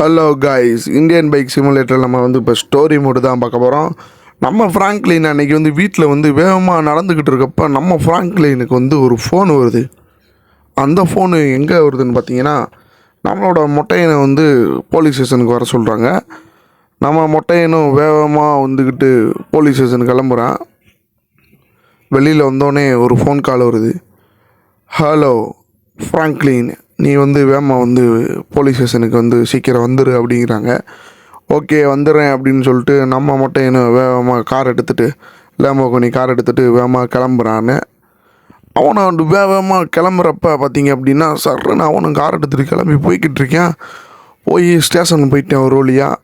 Hello guys Indian bike சிமுலேட்டரில் நம்ம வந்து இப்போ ஸ்டோரி மோடு தான் பார்க்க போகிறோம் நம்ம ஃப்ராங்க்லின் அன்னைக்கு வந்து வீட்டில் வந்து வேகமாக நடந்துக்கிட்டு இருக்கப்போ நம்ம ஃப்ராங்க்லினுக்கு வந்து ஒரு ஃபோன் வருது. அந்த ஃபோனு எங்கே வருதுன்னு பார்த்தீங்கன்னா நம்மளோட மொட்டையனை வந்து போலீஸ் ஸ்டேஷனுக்கு வர சொல்கிறாங்க நம்ம மொட்டையனும் வேகமாக வந்துக்கிட்டு போலீஸ் ஸ்டேஷனுக்கு கிளம்புறான். வெளியில் வந்தோடனே ஒரு ஃபோன் கால் வருது. ஹலோ ஃப்ராங்க்லின் நீ வந்து வேமா வந்து போலீஸ் ஸ்டேஷனுக்கு வந்து சீக்கிரம் வந்துடு அப்படிங்கிறாங்க. ஓகே வந்துடுறேன் அப்படின்னு சொல்லிட்டு நம்ம மட்டும் என்ன வேகமாக கார் எடுத்துகிட்டு லேம்போகனி கார் எடுத்துகிட்டு வேகமாக கிளம்புறான்னு. அவனை வந்து வேகமாக கிளம்புறப்ப பார்த்தீங்க அப்படின்னா சர்ன்னு அவனும் கார் எடுத்துகிட்டு கிளம்பி போய்கிட்டு இருக்கேன். போய் ஸ்டேஷன் போயிட்டேன் ஒரு வழியாக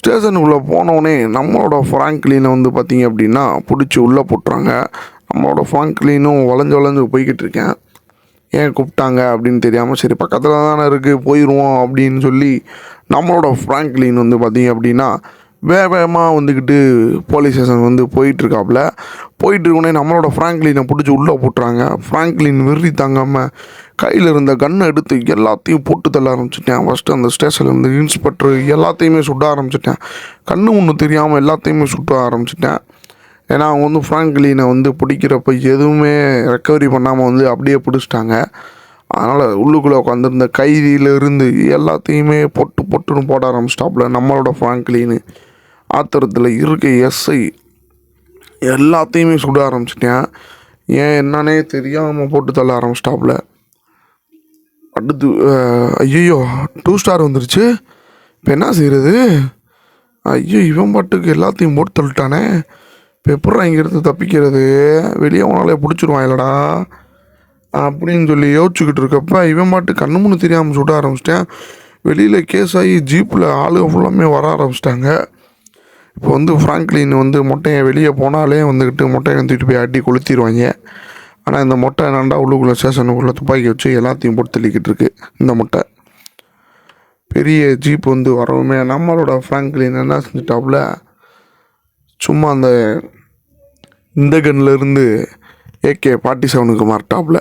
ஸ்டேஷனுக்குள்ளே போனோடனே நம்மளோட ஃப்ராங்க்லினை வந்து பார்த்தீங்க அப்படின்னா பிடிச்சி உள்ளே போட்டுறாங்க. நம்மளோட ஃப்ராங்க்லினும் வளைஞ்சு வளைஞ்சு போய்கிட்டு இருக்கேன். ஏன் கூப்பிட்டாங்க அப்படின்னு தெரியாமல் சரி பக்கத்தில் தானே இருக்குது போயிடுவோம் அப்படின்னு சொல்லி நம்மளோட ஃப்ராங்க்லின் வந்து பார்த்தீங்க அப்படின்னா வேக வேகமாக வந்துக்கிட்டு போலீஸ் ஸ்டேஷன் வந்து போயிட்டுருக்காப்புல. போயிட்டுருக்கோன்னே நம்மளோட ஃப்ராங்க்லினை பிடிச்சி உள்ளே போட்டுறாங்க. ஃப்ராங்க்லின் வெறி தாங்காமல் கையில் இருந்த கன்னை எடுத்து எல்லாத்தையும் போட்டு தள்ள ஆரம்பிச்சிட்டேன். ஃபஸ்ட்டு அந்த ஸ்டேஷனில் இருந்து இன்ஸ்பெக்டர் எல்லாத்தையுமே சுட ஆரம்பிச்சிட்டேன். கண்ணு ஒன்று தெரியாமல் எல்லாத்தையுமே சுட்ட ஆரம்பிச்சிட்டேன். ஏன்னா அவங்க வந்து ஃப்ராங்க்லீனை வந்து பிடிக்கிறப்ப எதுவுமே ரெக்கவரி பண்ணாமல் வந்து அப்படியே பிடிச்சிட்டாங்க. அதனால் உள்ளுக்குள்ளே உட்காந்துருந்த கைதியிலிருந்து எல்லாத்தையுமே பொட்டு பொட்டுன்னு போட ஆரம்பிச்சிட்டாப்புல நம்மளோட ஃப்ராங்க்லீனு ஆத்திரத்தில் இருக்க எஸ்ஐ எல்லாத்தையுமே சுட ஆரம்பிச்சிட்டேன். ஏன் என்னன்னே தெரியாமல் போட்டு தள்ள ஆரம்பிச்சிட்டாப்புல. அடுத்து ஐயோ டூ ஸ்டார் வந்துருச்சு. இப்போ என்ன செய்கிறது ஐயோ இவன் பாட்டுக்கு எல்லாத்தையும் போட்டு தள்ளிட்டானே. இப்போ இங்கேருந்து தப்பிக்கிறது. வெளியே உனாலே பிடிச்சிருவான் இல்லடா. அப்படின்னு சொல்லி யோசிச்சுக்கிட்டு இருக்கப்ப இவன் மாட்டு கண்ணு முன்னு தெரியாமல் சுட ஆரம்பிச்சிட்டேன். வெளியில் கேஸ் ஆகி ஜீப்பில் ஆளுங்க ஃபுல்லாமே வர ஆரம்பிச்சிட்டாங்க. இப்போ வந்து ஃப்ராங்க்லின் வந்து மொட்டையை வெளியே போனாலே வந்துக்கிட்டு மொட்டையை தூக்கிட்டு போய் அடி கொளுத்திடுவாங்க. ஆனால் இந்த மொட்டை என்னண்டா உள்ளுக்குள்ளே ஸ்டேஷனுக்குள்ளே துப்பாக்கி வச்சு எல்லாத்தையும் போட்டு தள்ளிக்கிட்டு இருக்கு இந்த மொட்டை. பெரிய ஜீப் வந்து வரவுமே நம்மளோட ஃப்ராங்க்லின் என்ன செஞ்சிட்டாப்புல சும்மா அந்த இந்த கன்லேருந்து ஏகே ஃபார்ட்டி செவனுக்கு மாறிட்டாப்புல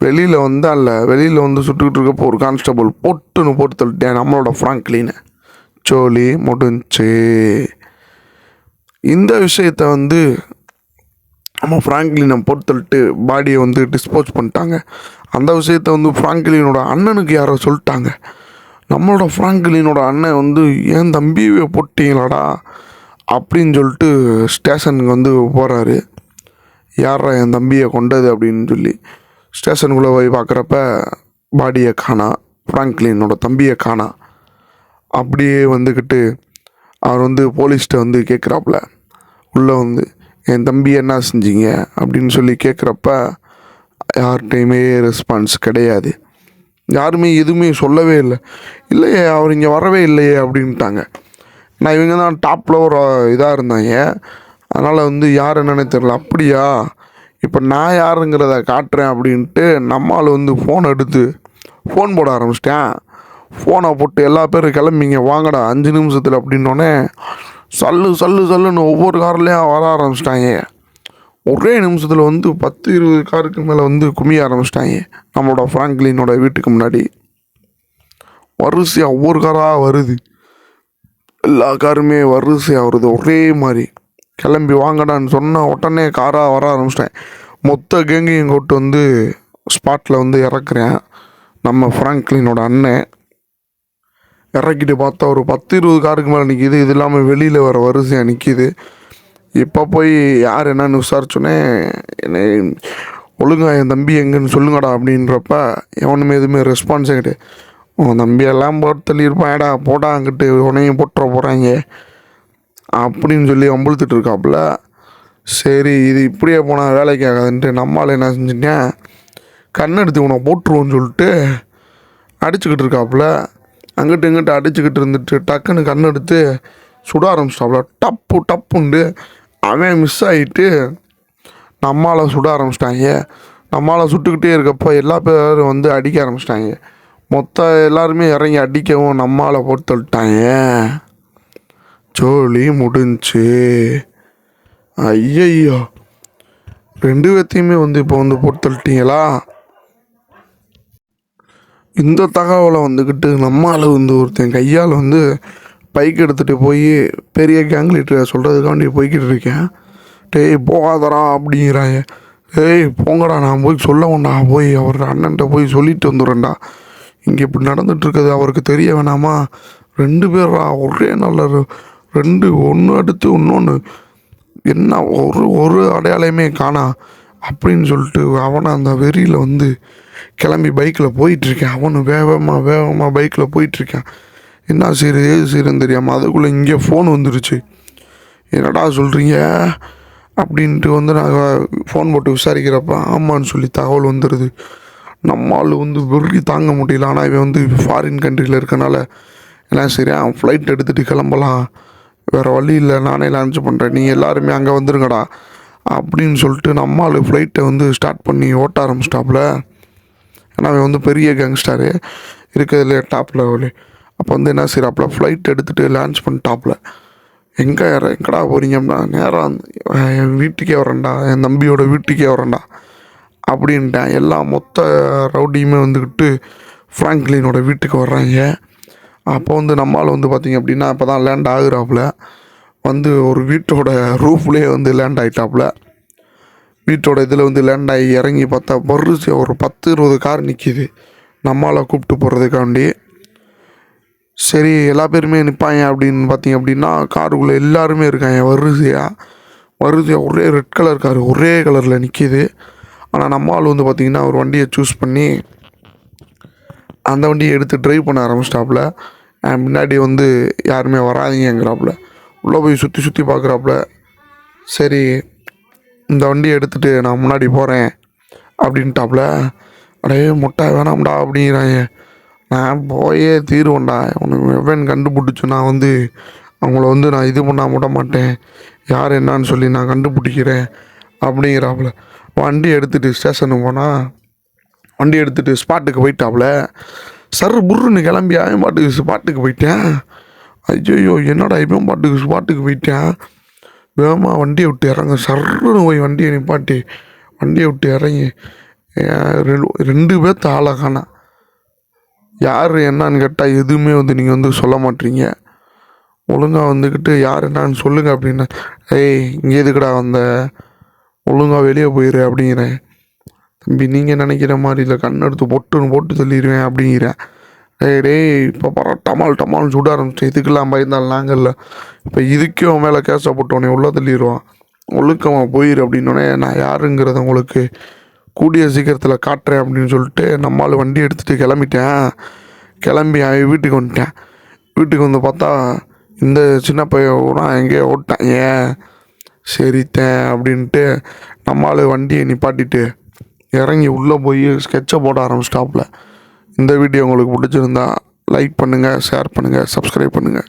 வெளியில் வந்து அல்ல வெளியில் வந்து சுட்டுக்கிட்டு இருக்கப்போ ஒரு கான்ஸ்டபுள் பொட்டுன்னு போட்டு தள்ளிட்டேன். நம்மளோட ஃப்ராங்க்லின்னு சோலி முடிஞ்சு. இந்த விஷயத்த வந்து நம்ம ஃப்ராங்க்லினை போட்டு தள்ளிட்டு பாடியை வந்து டிஸ்போஸ் பண்ணிட்டாங்க. அந்த விஷயத்த வந்து ஃப்ராங்க்லினோட அண்ணனுக்கு யாரோ சொல்லிட்டாங்க. நம்மளோட ஃப்ராங்க்லினோட அண்ணன் வந்து ஏன் தம்பியை போட்டிங்களாடா? அப்படின்னு சொல்லிட்டு ஸ்டேஷனுக்கு வந்து போகிறாரு யாரா என் தம்பியை கொண்டது அப்படின்னு சொல்லி. ஸ்டேஷனுக்குள்ளே போய் பார்க்குறப்ப பாடியை காணா ஃப்ராங்க்லினோட தம்பியை காணா. அப்படியே வந்துக்கிட்டு அவர் வந்து போலீஸ்கிட்ட வந்து கேட்குறாப்புல. உள்ளே வந்து என் தம்பி என்ன செஞ்சீங்க? அப்படின்னு சொல்லி கேட்குறப்ப யார்கிட்டையுமே ரெஸ்பான்ஸ் கிடையாது. யாருமே எதுவுமே சொல்லவே இல்லை. இல்லையே அவர் இங்கே வரவே இல்லையே அப்படின்ட்டாங்க. நான் இவங்க தான் டாப்பில் ஒரு இதாக இருந்தாங்க. அதனால் வந்து யார் என்னன்னே தெரில அப்படியா? இப்போ நான் யாருங்கிறத காட்டுறேன் அப்படின்ட்டு நம்மால் வந்து ஃபோன் எடுத்து ஃபோன் போட ஆரம்பிச்சிட்டேன். ஃபோனை போட்டு எல்லா பேரும் கிளம்பிங்க. வாங்கடா அஞ்சு நிமிஷத்தில் அப்படின்னோடனே சல்லு சல்லு சல்லுன்னு ஒவ்வொரு கார்லேயும் வர ஆரம்பிச்சிட்டாங்க. ஒரே நிமிஷத்தில் வந்து பத்து இருபது காருக்கு மேலே வந்து குமிய ஆரம்பிச்சிட்டாங்க. நம்மளோட ஃப்ராங்க்லினோட வீட்டுக்கு முன்னாடி. வரிசையாக ஒவ்வொரு காராக வருது. எல்லா காருமே வரிசையாக வருது ஒரே மாதிரி. கிளம்பி வாங்கடான்னு சொன்னால் உடனே காராக வர ஆரம்பிச்சிட்டேன். மொத்த கேங்கையும் கூட்டு வந்து ஸ்பாட்டில் வந்து இறக்குறேன். நம்ம ஃப்ராங்க்லினோட அண்ணன். இறக்கிட்டு பார்த்தா ஒரு பத்து இருபது காருக்கு மேலே நிற்கிது இது இல்லாமல் வெளியில் வர வரிசையாக நிற்கிது இப்போ போய் யார் என்னன்னு விசாரிச்சோன்னே என்னை ஒழுங்கா என் தம்பி எங்கன்னு சொல்லுங்கடா அப்படின்றப்ப எவனுமே எதுவுமே ரெஸ்பான்ஸே கிடையாது. உன் தம்பியெல்லாம் போட்டு தள்ளியிருப்பான்டா போடா அங்கிட்டு உனையும் போட்டுற போகிறாங்க அப்படின்னு சொல்லி அம்புழுத்துட்டு இருக்காப்புல. சரி இது இப்படியே போனால் வேலைக்கு ஆகாதுன்ட்டு நம்மளால் என்ன செஞ்சுட்டேன்? கண்ணெடுத்து உன்னை போட்டுருவோன்னு சொல்லிட்டு அடிச்சுக்கிட்டு இருக்காப்புல. அங்கிட்டு இங்கிட்டு அடிச்சுக்கிட்டு இருந்துட்டு டக்குன்னு கண்ணெடுத்து சுட ஆரம்பிச்சிட்டாப்புல. டப்பு டப்புண்டு அவன் மிஸ் ஆகிட்டு நம்மளால் சுட ஆரம்பிச்சிட்டாங்க. நம்மளால் சுட்டுக்கிட்டே இருக்கப்போ எல்லா பேரும் வந்து அடிக்க ஆரம்பிச்சிட்டாங்க. மொத்த எல்லாருமே இறங்கி அடிக்கவும் நம்மால் போட்டு தள்ளிட்டாங்க ஜோலி முடிஞ்சு. ஐயையோ. ரெண்டு பேர்த்தையுமே வந்து இப்போ வந்து போட்டு தள்ளிட்டீங்களா இந்த தகவலை வந்துக்கிட்டு நம்மால் வந்து ஒருத்தன் கையால் வந்து பைக் எடுத்துகிட்டு போய் பெரிய கேங் லீடரை சொல்கிறதுக்காண்டி போய்கிட்டு இருக்கேன். டேய் போகாதரா அப்படிங்கிறாங்க. டேய் போங்கடா நான் போய் சொல்ல வேண்டா போய் அவர் அண்ணன்ட்ட போய் சொல்லிட்டு வந்துடுறேன்டா. இங்கே இப்படி நடந்துட்டு அவருக்கு தெரிய வேணாமா? ரெண்டு பேரா? ஒரே நல்ல ரெண்டு ஒன்று அடுத்து இன்னொன்று என்ன ஒரு ஒரு அடையாளமே காணா. அப்படின்னு சொல்லிட்டு அவனை அந்த வெறியில் வந்து கிளம்பி பைக்கில் போயிட்டுருக்கேன். அவனு வேகமாக வேகமாக பைக்கில் போயிட்டுருக்கேன். என்ன செய்கிறது ஏது சரின்னு தெரியாமல் அதுக்குள்ளே இங்கே ஃபோன் வந்துருச்சு. என்னடா சொல்கிறீங்க அப்படின்ட்டு வந்து நான் ஃபோன் போட்டு விசாரிக்கிறப்ப ஆமான்னு சொல்லி தகவல் வந்துடுது நம்ம ஆள் வந்து வெறி தாங்க முடியல. ஆனால் இவன் வந்து ஃபாரின் கண்ட்ரியில் இருக்கனால எல்லாம் சரி அவன் ஃப்ளைட் எடுத்துகிட்டு கிளம்பலாம். வேறு வழி இல்லை. நானே லான்ச் பண்ணுறேன் நீங்கள் எல்லாருமே அங்கே வந்துருங்கடா. அப்படின்னு சொல்லிட்டு நம்ம ஆள் ஃப்ளைட்டை வந்து ஸ்டார்ட் பண்ணி ஓட்ட ஆரம்பிச்சிட்டாப்புல ஏன்னா அவன் வந்து பெரிய கேங்ஸ்டாரு இருக்கிறதுல டாப்பில் அப்போ வந்து என்ன செய்கிறாப்புல ஃப்ளைட் எடுத்துகிட்டு லான்ச் பண்ணிட்டாப்புல எங்கே எங்கடா போகிறீங்கன்னா நேராக என் வீட்டுக்கே வரேன்டா. என் தம்பியோட வீட்டுக்கே வரேன்டா. அப்படின்ட்டேன். எல்லா மொத்த ரவுடியுமே வந்துக்கிட்டு ஃப்ராங்க்லினோட வீட்டுக்கு வர்றாங்க. அப்போ வந்து நம்மளால் வந்து பார்த்திங்க அப்படின்னா இப்போ தான் லேண்ட் ஆகுறாப்புல. வந்து ஒரு வீட்டோட ரூஃப்லேயே வந்து லேண்ட் ஆகிட்டாப்புல வீட்டோட இதில் வந்து லேண்ட் ஆகி இறங்கி பார்த்தா வரிசை ஒரு பத்து இருபது கார் நிற்கிது நம்மளால் கூப்பிட்டு போகிறதுக்காண்டி சரி எல்லா பேருமே நிற்பாங்க அப்படின்னு பார்த்தீங்க அப்படின்னா காருக்குள்ளே எல்லாருமே இருக்காங்க. வரிசையாக வரிசையாக ஒரே ரெட் கலர் கார் ஒரே கலரில் நிற்கிது ஆனால் நம்ம ஆள் வந்து பார்த்திங்கன்னா ஒரு வண்டியை சூஸ் பண்ணி அந்த வண்டியை எடுத்து ட்ரைவ் பண்ண ஆரம்பிச்சிட்டாப்புல. என் முன்னாடி வந்து யாருமே வராதிங்கிறாப்புல உள்ளே போய் சுற்றி சுற்றி பார்க்குறாப்புல சரி இந்த வண்டியை எடுத்துகிட்டு நான் முன்னாடி போகிறேன் அப்படின்ட்டாப்புல. அடே முட்டை வேணாம்டா அப்படிங்கிறாங்க. நான் போயே தீருவேன்டா. உனக்கு எவன் கண்டுபிடிச்சு நான் வந்து அவங்கள வந்து நான் இது பண்ணால் விட மாட்டேன். யார் என்னன்னு சொல்லி நான் கண்டுபிடிக்கிறேன் அப்படிங்கிறாப்புல. வண்டி எடுத்துகிட்டு ஸ்டேஷனுக்கு போனால் வண்டி எடுத்துகிட்டு ஸ்பாட்டுக்கு போயிட்டாப்புல சர் புருன்னு கிளம்பி அவன் பாட்டுக்கு ஸ்பாட்டுக்கு போயிட்டேன். ஐயோ என்னடா இவன் பாட்டுக்கு ஸ்பாட்டுக்கு போயிட்டேன்? வேகமாக வண்டியை விட்டு இறங்க. சர்ருன்னு போய் வண்டியை நிப்பாட்டி வண்டியை விட்டு இறங்கி ரெண்டு- ரெண்டு பேர்த்த ஆளை காணா. யார் என்னன்னு கேட்டால் எதுவுமே வந்து நீங்கள் வந்து சொல்ல மாட்டீங்க. ஒழுங்காக வந்துக்கிட்டு யார் என்னன்னு சொல்லுங்கள் அப்படின்னா ஏய் இங்கே எதுக்கடா வந்த? ஒழுங்காக வெளியே போயிரு அப்படிங்கிறேன் தம்பி நீங்கள் நினைக்கிற மாதிரி இல்லை. கண் எடுத்து பொட்டுன்னு போட்டு தள்ளிடுவேன் அப்படிங்கிறேன் டே டேய் இப்போ பரவ டமால் டமால் சுட ஆரம்பிச்சு. இதுக்கெல்லாம் பயந்தால் நாங்கள் இல்லை. இப்போ இதுக்கே அவன் மேலே கேஸை போட்டோன்னே உள்ளே தள்ளிடுவான் ஒழுக்கமாக போயிரு அப்படின்னோடனே நான் யாருங்கிறத உங்களுக்கு கூடிய சீக்கிரத்தில் காட்டுறேன் அப்படின்னு சொல்லிட்டு நம்மால் வண்டி எடுத்துகிட்டு கிளம்பிட்டேன். கிளம்பி அவன் வீட்டுக்கு வந்துட்டேன். வீட்டுக்கு வந்து பார்த்தா இந்த சின்ன பையன் எங்கேயோ ஓட்டான் ஏன்? சரித்தேன் அப்படின்ட்டு நம்மால் வண்டியை நிப்பாட்டிட்டு இறங்கி உள்ளே போய் ஸ்கெட்சை போட ஆரம்பிச்சிட்டாப்புல. இந்த வீடியோ உங்களுக்கு பிடிச்சிருந்தா லைக் பண்ணுங்கள் ஷேர் பண்ணுங்கள் சப்ஸ்கிரைப் பண்ணுங்கள்